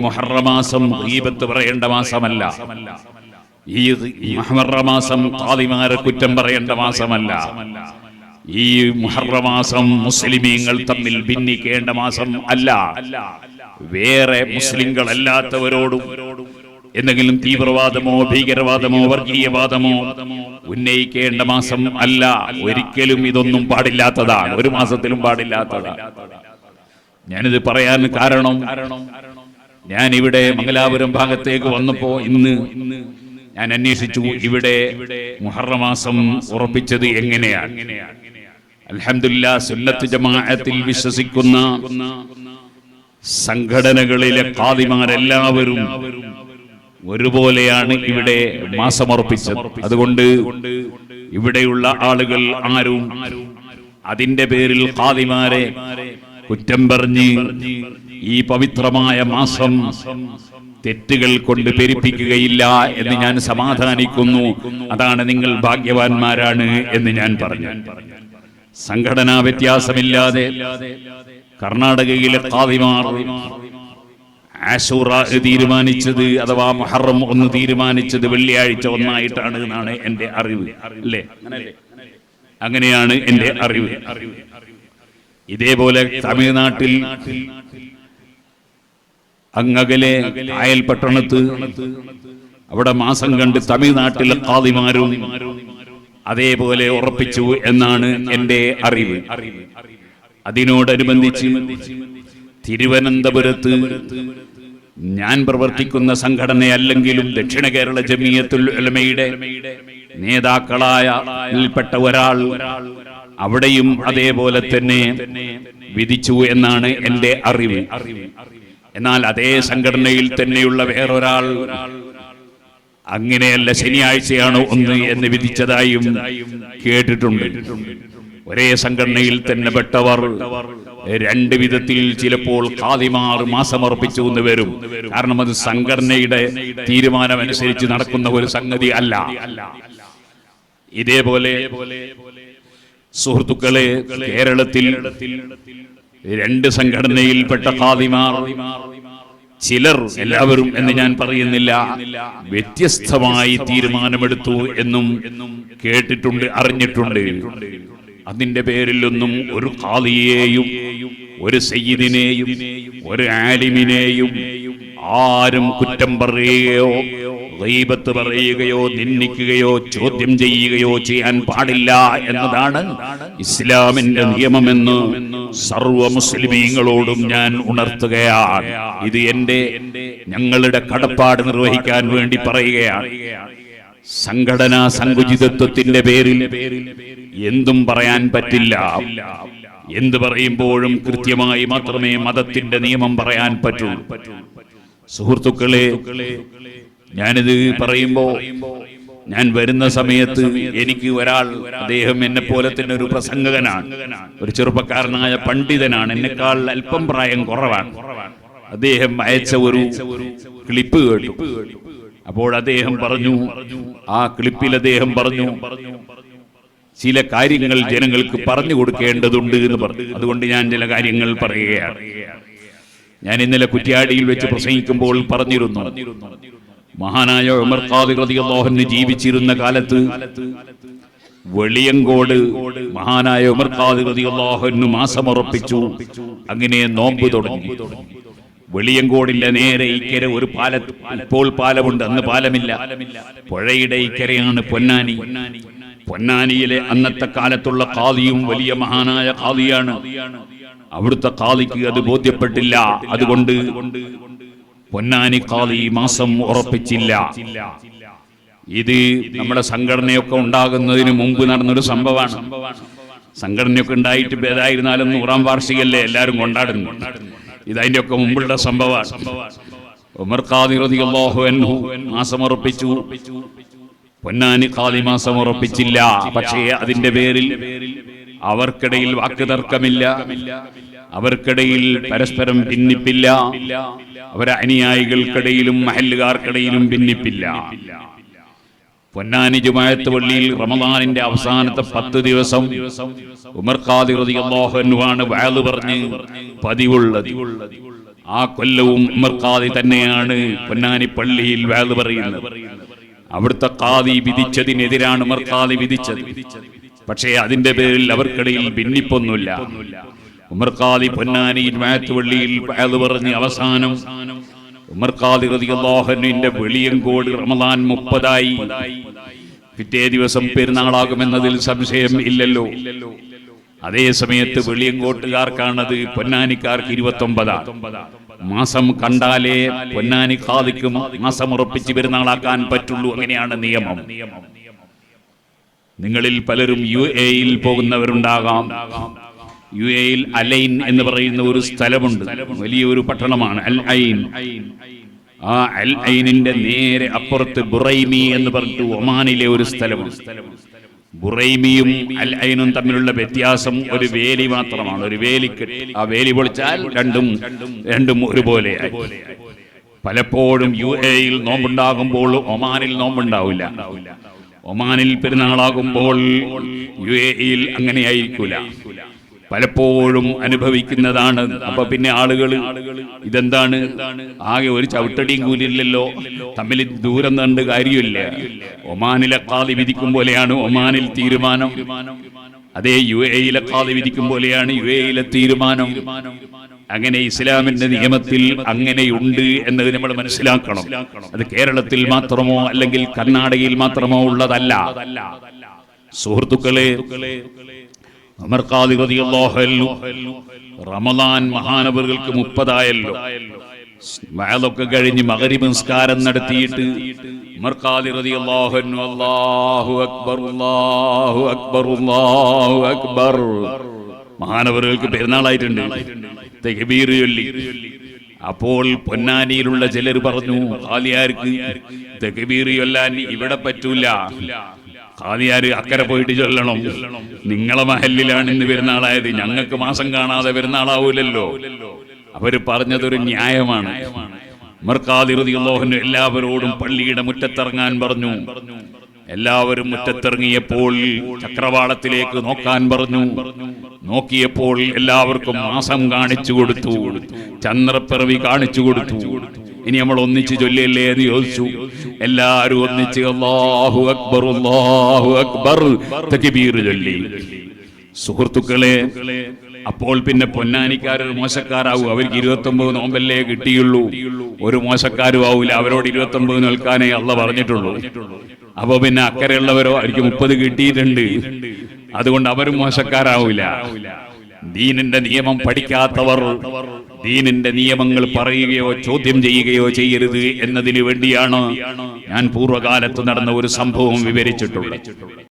മുഹറമാസം ഗീബത്ത് പറയേണ്ട മാസമല്ല. ഈ മുഹറമാസം കാതിമാരെ കുറ്റം പറയേണ്ട മാസമല്ല. ഈ മുഹറമാസം മുസ്ലിമീങ്ങൾ തമ്മിൽ ഭിന്നിക്കേണ്ട മാസം അല്ല. വേറെ മുസ്ലിങ്ങളല്ലാത്തവരോടും എന്തെങ്കിലും തീവ്രവാദമോ ഭീകരവാദമോ വർഗീയവാദമോ ഉന്നയിക്കേണ്ട മാസം അല്ല. ഒരിക്കലും ഇതൊന്നും പാടില്ലാത്തതാണ്. ഒരു മാസത്തിലും പാടില്ലാത്തതാണ്. ഞാനിത് പറയാൻ കാരണം ഞാൻ ഇവിടെ മംഗലാപുരം ഭാഗത്തേക്ക് വന്നപ്പോ ഇന്ന് ഞാൻ അന്വേഷിച്ചു ഇവിടെ മുഹറമാസം ഉറപ്പിച്ചത് എങ്ങനെയാണ്? അലഹമില്ല സുല്ലത്ത് ജമാഅത്തിൽ വിശ്വസിക്കുന്ന സംഘടനകളിലെ കാതിമാരെല്ലാവരും ഒരുപോലെയാണ് ഇവിടെ മാസമർപ്പിച്ചത് അതുകൊണ്ട് ഇവിടെയുള്ള ആളുകൾ ആരും അതിന്റെ പേരിൽ കാതിമാരെ കുറ്റം പറഞ്ഞ് ഈ പവിത്രമായ മാസം തെറ്റുകൾ കൊണ്ട് പെരുപ്പിക്കുകയില്ല എന്ന് ഞാൻ സമാധാനിക്കുന്നു. അതാണ് നിങ്ങൾ ഭാഗ്യവാന്മാരാണ് എന്ന് ഞാൻ പറഞ്ഞു. സംഘടനാ വ്യത്യാസമില്ലാതെ കർണാടകയിലെ കാതിമാർ ആശൂറ തീരുമാനിച്ചത് അഥവാ മുഹറം ഒന്ന് തീരുമാനിച്ചത് വെള്ളിയാഴ്ച ഒന്നായിട്ടാണ് എന്നാണ് എന്റെ അറിവ് അല്ലേ? അങ്ങനെയാണ് എന്റെ അറിവ്. ഇതേപോലെ തമിഴ്നാട്ടിൽ അങ്ങകലെ അയൽ പട്ടണത്ത് അവിടെ മാസം കണ്ട് തമിഴ്നാട്ടിലെ കാതിമാരും അതേപോലെ ഉറപ്പിച്ചു എന്നാണ് എന്റെ അറിവ്. അതിനോടനുബന്ധിച്ച് തിരുവനന്തപുരത്ത് ഞാൻ പ്രവർത്തിക്കുന്ന സംഘടനയല്ലെങ്കിലും ദക്ഷിണ കേരള ജമിയത്തുൽ ഉലമയുടെ നേതാക്കളായ പ്പെട്ട ഒരാൾ അവിടെയും അതേപോലെ തന്നെ വിധിച്ചു എന്നാണ് എന്റെ അറിവ്. എന്നാൽ അതേ സംഘടനയിൽ തന്നെയുള്ള വേറൊരാൾ അങ്ങനെയല്ല ശനിയാഴ്ചയാണ് ഒന്ന് എന്ന് വിധിച്ചതായും കേട്ടിട്ടുണ്ട്. ഒരേ സംഘടനയിൽ തന്നെ പെട്ടവർ രണ്ട് വിധത്തിൽ ചിലപ്പോൾ കാതിമാർ മാസമർപ്പിച്ചു എന്ന് വരും. കാരണം അത് സംഘടനയുടെ തീരുമാനമനുസരിച്ച് നടക്കുന്ന ഒരു സംഗതി അല്ല. ഇതേപോലെ സുഹൃത്തുക്കളെ കേരളത്തിൽ രണ്ട് സംഘടനയിൽപ്പെട്ട ഖാദിമാർ. ചിലർ എല്ലാവരും എന്ന് ഞാൻ പറയുന്നില്ല വ്യത്യസ്തമായി തീരുമാനമെടുത്തു എന്നും കേട്ടിട്ടുണ്ട് അറിഞ്ഞിട്ടുണ്ട്. അതിന്റെ പേരിലൊന്നും ഒരു ഖാദിയെയും ഒരു സയ്യിദിനെയും ഒരു ആലിമിനെയും ആരും കുറ്റം പറയുകയോ ഗൈബത്ത് പറയുകയോ നിന്ദിക്കുകയോ ചോദ്യം ചെയ്യുകയോ ചെയ്യാൻ പാടില്ല എന്നതാണ് ഇസ്ലാമിന്റെ നിയമമെന്ന് സർവ മുസ്ലിമീങ്ങളോടും ഞാൻ ഉണർത്തുകയാണ്. ഇത് എന്റെ ഞങ്ങളുടെ കടപ്പാട് നിർവഹിക്കാൻ വേണ്ടി പറയുകയാണ്. സംഘടനാ സങ്കുചിതത്വത്തിന്റെ പേരിൽ എന്തും പറയാൻ പറ്റില്ല. എന്ത് പറയുമ്പോഴും കൃത്യമായി മാത്രമേ മതത്തിന്റെ നിയമം പറയാൻ പറ്റൂ. സുഹൃത്തുക്കളെ ഞാനിത് പറയുമ്പോ ഞാൻ വരുന്ന സമയത്ത് എനിക്ക് ഒരാൾ അദ്ദേഹം എന്നെ പോലെ തന്നെ ഒരു പ്രസംഗകനാണ് ഒരു ചെറുപ്പക്കാരനായ പണ്ഡിതനാണ് എന്നെക്കാൾ അല്പം പ്രായം കുറവാണ്. അദ്ദേഹം അയച്ച ഒരു ക്ലിപ്പ് കേട്ടു. അപ്പോൾ അദ്ദേഹം പറഞ്ഞു ആ ക്ലിപ്പിൽ അദ്ദേഹം പറഞ്ഞു ചില കാര്യങ്ങൾ ജനങ്ങൾക്ക് പറഞ്ഞു കൊടുക്കേണ്ടതുണ്ട് എന്ന് പറഞ്ഞു. അതുകൊണ്ട് ഞാൻ ചില കാര്യങ്ങൾ പറയുകയാണ്. ഞാൻ ഇന്നലെ കുറ്റ്യാടിയിൽ വെച്ച് പ്രസംഗിക്കുമ്പോൾ പറഞ്ഞിരുന്നു മഹാനായ ഉമർ ഖാദിർ റളിയല്ലാഹു ജീവിച്ചിരുന്ന കാലത്ത് വെളിയങ്കോട് മഹാനായ ഉമർ ഖാദിർ റളിയല്ലാഹു മാസമുറപ്പിച്ചു. അങ്ങനെ നോമ്പ് തുടങ്ങി. വെളിയങ്കോടിന്റെ നേരെ ഇക്കര ഒരു പാല ഇപ്പോൾ പാലമുണ്ട് അന്ന് പാലമില്ല. പുഴയുടെ ഇക്കരയാണ് പൊന്നാനി. പൊന്നാനിയിലെ അന്നത്തെ കാലത്തുള്ള കാതിയും വലിയ മഹാനായ കാതിയാണ് അവിടുത്തെ കാതിക്ക് അത് ബോധ്യപ്പെട്ടില്ല. അതുകൊണ്ട് പൊന്നാനി കാതി മാസം ഉറപ്പിച്ചില്ല. ഇത് നമ്മുടെ സംഘടനയൊക്കെ ഉണ്ടാകുന്നതിന് മുമ്പ് നടന്നൊരു സംഭവമാണ്. സംഘടനയൊക്കെ ഉണ്ടായിട്ട് ഏതായിരുന്നാലും നൂറാം വാർഷികല്ലേ എല്ലാവരും കൊണ്ടാടുന്നു ഇതതിന്റെ ഒക്കെ മുമ്പുള്ള സംഭവമാണ്. ഉമർ ഖാദി റളിയല്ലാഹു അൻഹു മാസം ഉറപ്പിച്ചു. പൊന്നാനി ഖാദി മാസം ഉറപ്പിച്ചില്ല. പക്ഷേ അതിന്റെ പേരിൽ അവർക്കിടയിൽ വാക്കുതർക്കമില്ല അവർക്കിടയിൽ പരസ്പരം ഭിന്നിപ്പില്ല. അവരെ അനുയായികൾക്കിടയിലും മഹല്ലുകാർക്കിടയിലും ഭിന്നിപ്പില്ല. പൊന്നാനി ജുമായത്ത് പള്ളിയിൽ റമദാനിന്റെ അവസാനത്തെ പത്ത് ദിവസം ഉമർ ഖാദി റളിയല്ലാഹു അൻഹു ആണ് വഅദ് പറഞ്ഞ് പതിവുള്ളത്. ആ കൊല്ലവും ഉമർ ഖാദി തന്നെയാണ് പൊന്നാനി പള്ളിയിൽ വയൽ പറയുന്നത്. അവിടുത്തെ ഖാദി വിധിച്ചതിനെതിരാണ് ഉമർ ഖാദി വിധിച്ചത്. പക്ഷേ അതിന്റെ പേരിൽ അവർക്കിടയിൽ ഭിന്നിപ്പൊന്നുമില്ല. ഉമർ ഖാദി പൊന്നാനിയിൽ മാത്തുപള്ളിയിൽ അത് പറഞ്ഞ് അവസാനം ഉമർ ഖാദി വെളിയും വെളിയങ്കോട് റമദാൻ മുപ്പതായി. പിറ്റേ ദിവസം പെരുന്നാളാകുമെന്നതിൽ സംശയം ഇല്ലല്ലോ. അതേ സമയത്ത് വെളിയങ്കോട്ടുകാർക്കാണത് പൊന്നാനിക്കാർക്ക് ഇരുപത്തി ഒമ്പതാ മാസം കണ്ടാലേ പൊന്നാനി കാതിക്കും മാസം ഉറപ്പിച്ച് പെരുന്നാളാക്കാൻ പറ്റുള്ളൂ അങ്ങനെയാണ് നിയമം. നിങ്ങളിൽ പലരും യു എയിൽ പോകുന്നവരുണ്ടാകാം. യു എയിൽ അലൈൻ എന്ന് പറയുന്ന ഒരു സ്ഥലമുണ്ട്. വലിയൊരു പട്ടണമാണ് അൽ ഐൻ. ആ അൽ ഐനിന്റെ നേരെ അപ്പുറത്ത് ബുറൈമി എന്ന് പറഞ്ഞിട്ട് ഒമാനിലെ ഒരു സ്ഥലമാണ് ബുറൈമിയും അൽ ഐനും തമ്മിലുള്ള വ്യത്യാസം ഒരു വേലി മാത്രമാണ്. ഒരു വേലിക്കെട്ട്. ആ വേലി പൊളിച്ചാൽ രണ്ടും രണ്ടും ഒരുപോലെ പലപ്പോഴും യു എയിൽ നോമ്പുണ്ടാകുമ്പോൾ ഒമാനിൽ നോമ്പുണ്ടാവില്ല. ഒമാനിൽ പെരുന്നാളാകുമ്പോൾ യു എയിൽ അങ്ങനെ ആയിരിക്കൂല പലപ്പോഴും അനുഭവിക്കുന്നതാണ്. അപ്പൊ പിന്നെ ആളുകൾ ഇതെന്താണ്? ആകെ ഒരു ചവിട്ടടിയും കൂലില്ലല്ലോ തമ്മിൽ ദൂരം കണ്ട് കാര്യമില്ല. ഒമാനിലെ കാതി വിധിക്കും പോലെയാണ് ഒമാനിൽ തീരുമാനം. അതേ യു എയിലെ കാതി വിധിക്കും പോലെയാണ് യു എയിലെ തീരുമാനം. അങ്ങനെ ഇസ്ലാമിന്റെ നിയമത്തിൽ അങ്ങനെയുണ്ട് എന്നത് നമ്മൾ മനസ്സിലാക്കണം. അത് കേരളത്തിൽ മാത്രമോ അല്ലെങ്കിൽ കർണാടകയിൽ മാത്രമോ ഉള്ളതല്ല. സുഹൃത്തുക്കളെ റമദാൻ മഹാനവറുകൾക്ക് മുപ്പതായല്ലോ. വയലൊക്കെ കഴിഞ്ഞ് മഗ്രിബ് നിസ്കാരം നടത്തിയിട്ട് ഉമർ ഖാദി റളിയല്ലാഹു അൻഹു അല്ലാഹു അക്ബർ അക്ബർ അക്ബർ. മഹാനവറുകൾക്ക് പെരുന്നാളായിട്ടുണ്ട്. അപ്പോൾ പൊന്നാനിയിലുള്ള ചിലർ പറഞ്ഞു ഖാദിയാർക്ക് തെഹബീർ ഇവിടെ പറ്റൂല. ഖാദിയാര് അക്കരെ പോയിട്ട് ചൊല്ലണം. നിങ്ങളെ മഹലിലാണ് ഇന്ന് പെരുന്നാളായത്. ഞങ്ങൾക്ക് മാസം കാണാതെ പെരുന്നാളാവൂലല്ലോ. അവർ പറഞ്ഞതൊരു ന്യായമാണ്. മർക്കാതിറുതിയുള്ളോഹന് എല്ലാവരോടും പള്ളിയുടെ മുറ്റത്തിറങ്ങാൻ പറഞ്ഞു. എല്ലാവരും മുറ്റത്തിറങ്ങിയപ്പോൾ ചക്രവാളത്തിലേക്ക് നോക്കാൻ പറഞ്ഞു. നോക്കിയപ്പോൾ എല്ലാവർക്കും മാസം കാണിച്ചു കൊടുത്തു. ചന്ദ്രപ്പിറവി കാണിച്ചു കൊടുത്തു. ഇനി നമ്മൾ ഒന്നിച്ച് ചൊല്ലിയല്ലേ എന്ന് ചോദിച്ചു. എല്ലാവരും ഒന്നിച്ച് അല്ലാഹു അക്ബർ അല്ലാഹു അക്ബർ തക്ബീർ ചൊല്ലി. സുഹൃത്തുക്കളെ അപ്പോൾ പിന്നെ പൊന്നാനിക്കാരൊരു മോശക്കാരാവും. അവർക്ക് ഇരുപത്തി ഒമ്പത് നോമ്പല്ലേ കിട്ടിയുള്ളൂ. ഒരു മോശക്കാരും ആവൂല. അവരോട് ഇരുപത്തി ഒമ്പത് നിൽക്കാനേ അള്ള പറഞ്ഞിട്ടുള്ളൂ. അപ്പൊ പിന്നെ അക്കരെയുള്ളവരോ അവർക്ക് മുപ്പത് കിട്ടിയിട്ടുണ്ട്. അതുകൊണ്ട് അവരും മോശക്കാരാവൂല. ദീനിന്റെ നിയമം പഠിക്കാത്തവർ ദീനിന്റെ നിയമങ്ങൾ പറയുകയോ ചോദ്യം ചെയ്യുകയോ ചെയ്യരുത് എന്നതിനു വേണ്ടിയാണ് ഞാൻ പൂർവകാലത്ത് നടന്ന ഒരു സംഭവം വിവരിച്ചിട്ടുള്ളത്.